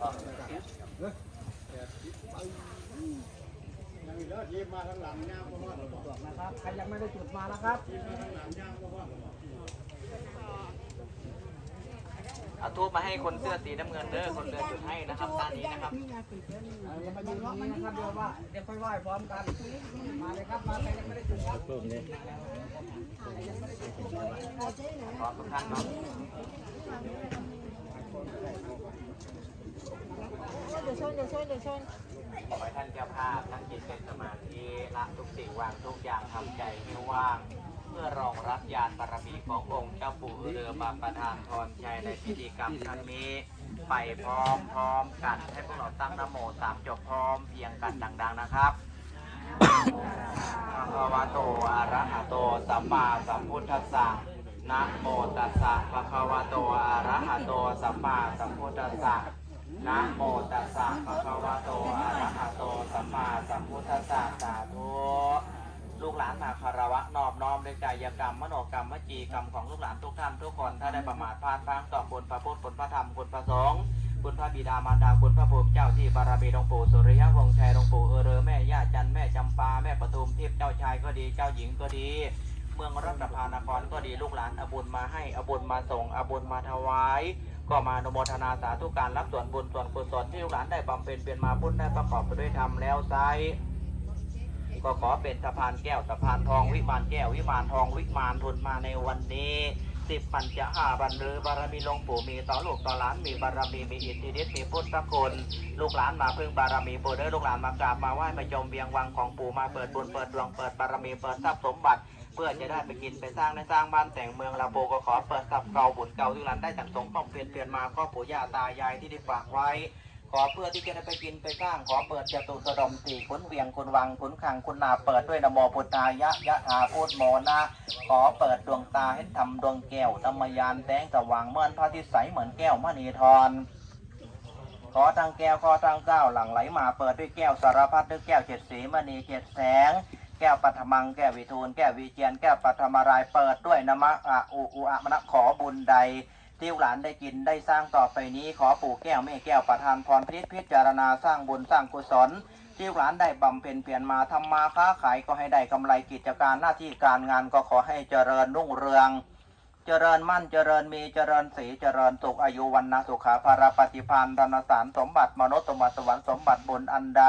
นะครับใครยังไม่ได้จุดมานะครับเอาทูบมาให้คนเสื้อสีน้ำเงินเด้อคนเรือจุดให้นะครับด้านนี้นะครับเราจะมายืนรอนี้นะครับเดี๋ยวว่าเดี๋ยวค่อยไหว้พร้อมกันมาเลยครับมาใครยังไม่ได้จุดครับขอทุกท่านเนาะ เดี๋ยว ชนเดี๋ยวชนเดี๋ยขอให้ท่านเจ้าภาพทั้งจิตเป็นสมาธิละทุกสิ่งวางทุกอย่างทำใจให้ว่าง เพื่อรองรับญาณบารมีขององค์เจ้าปู่เรือมาประทานพรชัยในพิธีกรรมครั้งนี้ ไปพร้อมพร้อมๆกันให้พวกเราตั้งนโมสามจบพร้อมเพียงกันดัง ๆนะครับภะคะวะโตอะระหะโตสัมมาสัมพุทธัสสะนะโมตัสสะภะคะวะโตอะระหะโตสัมมาสัมพุทธัสสะ นะโมตัสสะภะคะวะโตอะระหะโตสัมมาสัมพุทธัสสะสาธุลูกหลานมาคารวะนอบน้อมด้วยกายกรรมมโนกรรมวจีกรรมของลูกหลานทุกท่านทุกคนถ้าได้ประมาทพลาดพลั้งต่อคุณพระพุทธคุณพระธรรมคุณพระสงฆ์คุณพระบิดามารดาคุณพระภูมิเจ้าที่บารมีหลวงปู่สุริยวงศ์ชัยหลวงปู่เออเรอแม่ย่าจันแม่จำปาแม่ปทุมทิพย์เจ้าชายก็ดีเจ้าหญิงก็ดี เมืองรัตนพานครก็ดีลูกหลานอบุญมาให้อบุญมาส่งอบุญมาถวาย ก็มาอนโมทนาสาธุการรับส่วนบุญส่วนกุศลที่ลูกหลานได้บำเพ็ญเป็นมาบุญได้ประกอบไปด้วยธรรมแล้วไซก็ขอเป็นสะพานแก้วสะพานทองวิมานแก้ววิมานทองวิมานทุนมาในวันนี้สิบปัญจะห้าบรรลือบารมีหลวงปู่มีต่อลูกต่อหลานมีบารมีมีอิทธิฤทธิ์มีพุทธคุณลูกหลานมาพึ่งบารมีปู่เด้อลูกหลานมากราบมาไหว้มาจมเบียงวังของปู่มาเปิดบุญเปิดดวงเปิดบารมีเปิดทรัพย์สมบัติ เพื่อจะได้ไปกินไปสร้างในสร้างบ้านแต่งเมืองลาโบก็ขอเปิดทรัพย์เก่าบุญเก่าที่หลานได้จากสงฆ์ต้องเปลี่ยนเปลี่ยนมาก็ปู่ย่าตายายที่ได้ฝากไว้ ขอเพื่อที่จะได้ไปกินไปสร้างขอเปิดจตุสดมสี่ขุนเวียงคุณวังขุนขังคุณนาเปิดด้วยนโมพุทธายะยะถาพูดโมนะขอเปิดดวงตาให้ทำดวงแก้วธรรมยานแสงสว่างเหมือนพระอาทิตย์ใสเหมือนแก้วมณีทรขอทางแก้วขอทางเก้าหลังไหลมาเปิดด้วยแก้วสารพัดด้วยแก้วเจ็ดสีมณีเจ็ดแสง แก้วปัทมังแก้ววิทูลแก้ววิเจียนแก้วปัทมารายเปิดด้วยนมะอะอุอุอะมะนะขอบุญใดที่หลานได้กินได้สร้างต่อไปนี้ขอปู่แก้วแม่แก้วประทานพรพิษพิจารณาสร้างบุญสร้างกุศลที่หลานได้บำเพ็ญเปลี่ยนมาทำมาค้าขายก็ให้ได้กำไรกิจการหน้าที่การงานก็ขอให้เจริญรุ่งเรือง เจริญมั่นเจริญมีเจริญสีเจริญสุขอายุวันนะสุขาภาราปฏิพานธนสารสมบัติมนุษย์สมบัติสวรรค์สมบัติบุญอันใด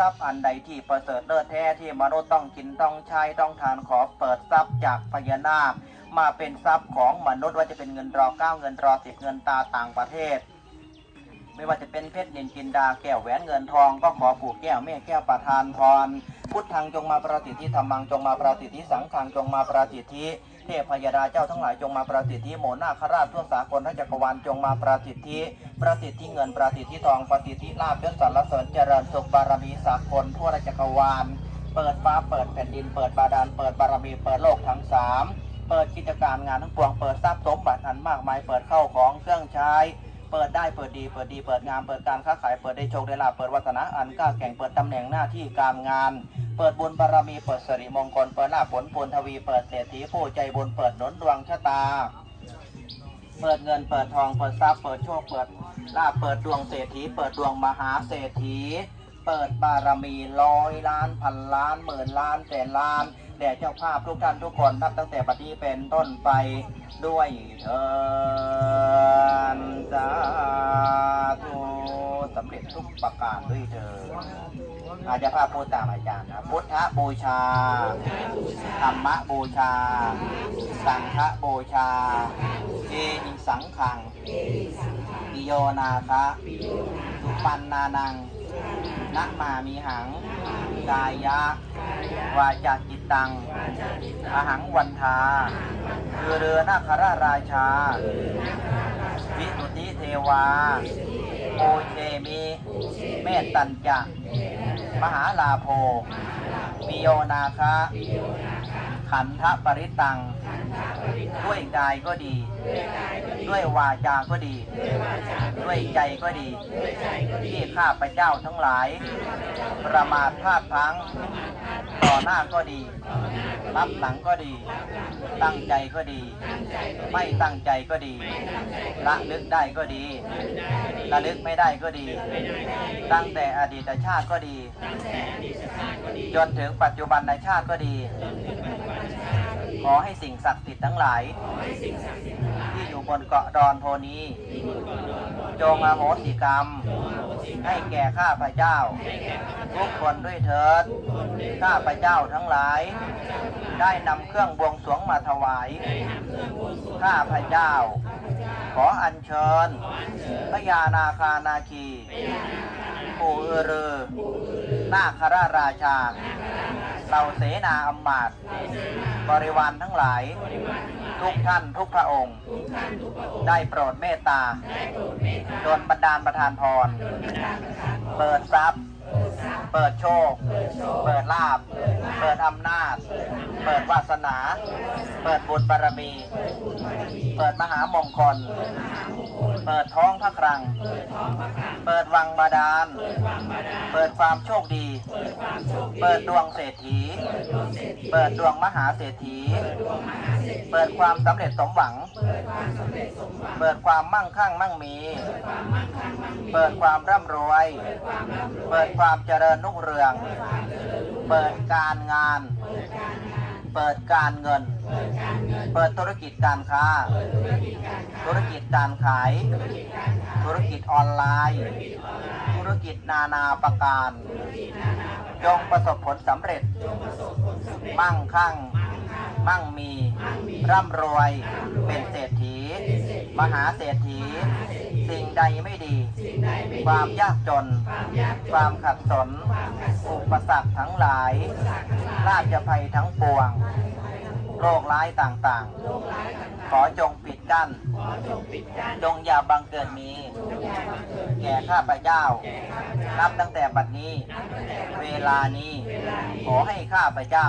ทรัพย์อันใดที่ประเสริฐเลิศแท้ที่มนุษย์ต้องกินต้องใช้ต้องทานขอเปิดทรัพย์จากพญานาค มาเป็นทรัพย์ของมนุษย์ว่าจะเป็นเงินรอเก้าเงินรอสิบเงินตาต่างประเทศ ไม่ว่าจะเป็นเพชรนินจินดาแก้วแหวนเงินทองก็ขอปู่แก้วแม่แก้วประทานพรพุทธังจงมาประสิทธิธรรมังจงมาประสิทธิสังฆังจงมาประสิทธิ ทพพยดาเจ้าทั้งหลายจงมาประสิทธิโมนาคราชทั่วสากลทัจักรวาลจงมาประสิทธิประสิทธิเงินประสิทธิทองประสิทธิลาภยศสรรเสริญเจริญสุขบารมีสากลทั่วราชจักรวาล เปิดฟ้าเปิดแผ่นดินเปิดบาดาลเปิดบารมีเปิดโลกทั้งสามเปิดกิจการงานทั้งปวงเปิดทรัพย์สมบัติอันมากมายเปิดเข้าของเครื่องใช้ เปิดได้เปิดดี เปิดดี เปิดงาม เปิดการค้าขาย เปิดได้โชคได้ลาภเปิดวัฒนาอันกล้าแข่ง เปิดตำแหน่งหน้าที่การงาน เปิดบุญบารมี เปิดสิริมงคล เปิดลาภผลบุญทวี เปิดเศรษฐีผู้ใจบุญ เปิดหนุนดวงชะตา เปิดเงิน เปิดทอง เปิดทรัพย์ เปิดโชค เปิดลาภ เปิดดวงเศรษฐี เปิดดวงมหาเศรษฐี เปิดบารมีร้อยล้านพันล้านหมื่นล้านแสนล้าน แด่เจ้าภาพทุกท่านทุกคนนับตั้งแต่บัดนี้เป็นต้นไปด้วยเถินสาธุสำเร็จทุกประการด้วยเถิดอาจจะภาพพูดตามอาจารย์นะพุทธบูชา ธรรมบูชา สังฆบูชาเอหิสังขังปิโยนาคะสุปันนานังนะมามีหัง กายะ วาจาจิตตังอหังวันทาคือเรือนาคราราชา วิสุทธิเทวาโอเชมิเมตตัญจะ มหาลาโภ ปิโยนาคะขันธปริตัง ด้วยกายก็ดี ด้วยวาจาก็ดี ด้วยใจก็ดี ที่ข้าพเจ้าทั้งหลาย ประมาทพลาดพลั้ง ต่อหน้าก็ดี รับหลังก็ดี ตั้งใจก็ดี ไม่ตั้งใจก็ดี ละลึกได้ก็ดี ละลึกไม่ได้ก็ดี ตั้งแต่อดีตชาติก็ดี จนถึงปัจจุบันในชาติก็ดี ขอให้สิ่งศักดิ์สิทธิ์ทั้งหลาย ที่อยู่บนเกาะดอนโพนี้ จงอโหสิกรรม ให้แก่ข้าพเจ้า ทุกคนด้วยเถิด ข้าพเจ้าทั้งหลาย ได้นำเครื่องบวงสรวงมาถวาย ข้าพเจ้า ขออัญเชิญพญานาคานาคีปู่อือรือนาคราราชา เหล่าเสนาอำมาตย์บริวารทั้งหลาย ทุกท่านทุกพระองค์ ได้โปรดเมตตา โดนบันดาลประทานพร เปิดทรัพย์ เปิดโชค เปิดลาบ เปิดอำนาจ เปิดวาสนา เปิดบุญบารมี เปิดมหามงคล เปิดท้องพระครัง เปิดวังบาดาล เปิดความโชคดี เปิดดวงเศรษฐี เปิดดวงมหาเศรษฐี เปิดความสำเร็จสมหวัง เปิดความมั่งคั่งมั่งมี เปิดความร่ำรวย เปิดความเจริญรุ่งเรือง เปิดการงาน เปิดการเงิน เปิดธุรกิจการค้า ธุรกิจการขาย ธุรกิจออนไลน์ ธุรกิจนานาประการ จงประสบผลสำเร็จ มั่งคั่ง มั่งมี ร่ำรวย เป็นเศรษฐี มหาเศรษฐี สิ่งใดไม่ดี ความยากจน ความขัดสน อุปสรรคทั้งหลาย ราชภัยทั้งปวง โรคร้ายต่างๆ ขอจงปิด กั้น จงอย่าบังเกิดมี แก่ข้าพเจ้า นับตั้งแต่บัดนี้ เวลานี้ ขอให้ข้าพเจ้า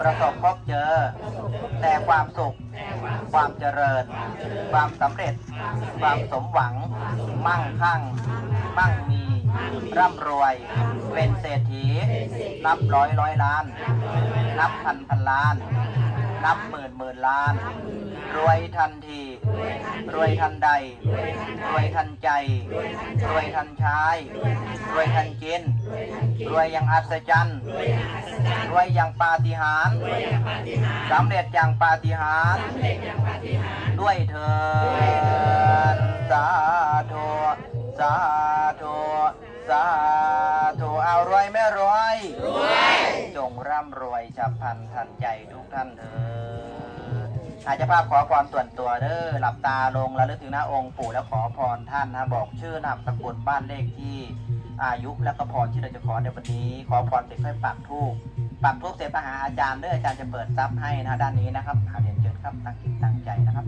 ประสบพบเจอ แต่ความสุข ความเจริญ ความสำเร็จ ความสมหวัง มั่งคั่ง มั่งมี ร่ำรวย เป็นเศรษฐี นับร้อยร้อยล้าน นับพันพันล้าน นับหมื่นหมื่นล้าน รวยทันที รวยทันใด รวยทันใจ รวยทันใช้รวยทันกิน รวยอย่างอัศจรรย์รวยอย่างปาฏิหาริย์สำเร็จอย่างปาฏิหาริย์ด้วยเถิดสาธุสาธุสาธุเอารวยไม่รวย จงร่ำรวยฉับพลันทันใจทุกท่านเถิด อาจจะภาพขอพรส่วนตัวเด้อหลับตาลงแล้วลึกถึงหน้าองค์ปู่แล้วขอพรท่านนะบอกชื่อนามสกุลบ้านเลขที่อายุแล้วก็พรที่เราจะขอในวันนี้ ขอพรเสร็จค่อยปักทูปปักทูปเสร็จไปหาอาจารย์เด้ออาจารย์จะเปิดซับให้นะด้านนี้นะครับหาเรียนเชิญครับตั้งจิตตั้งใจนะครับ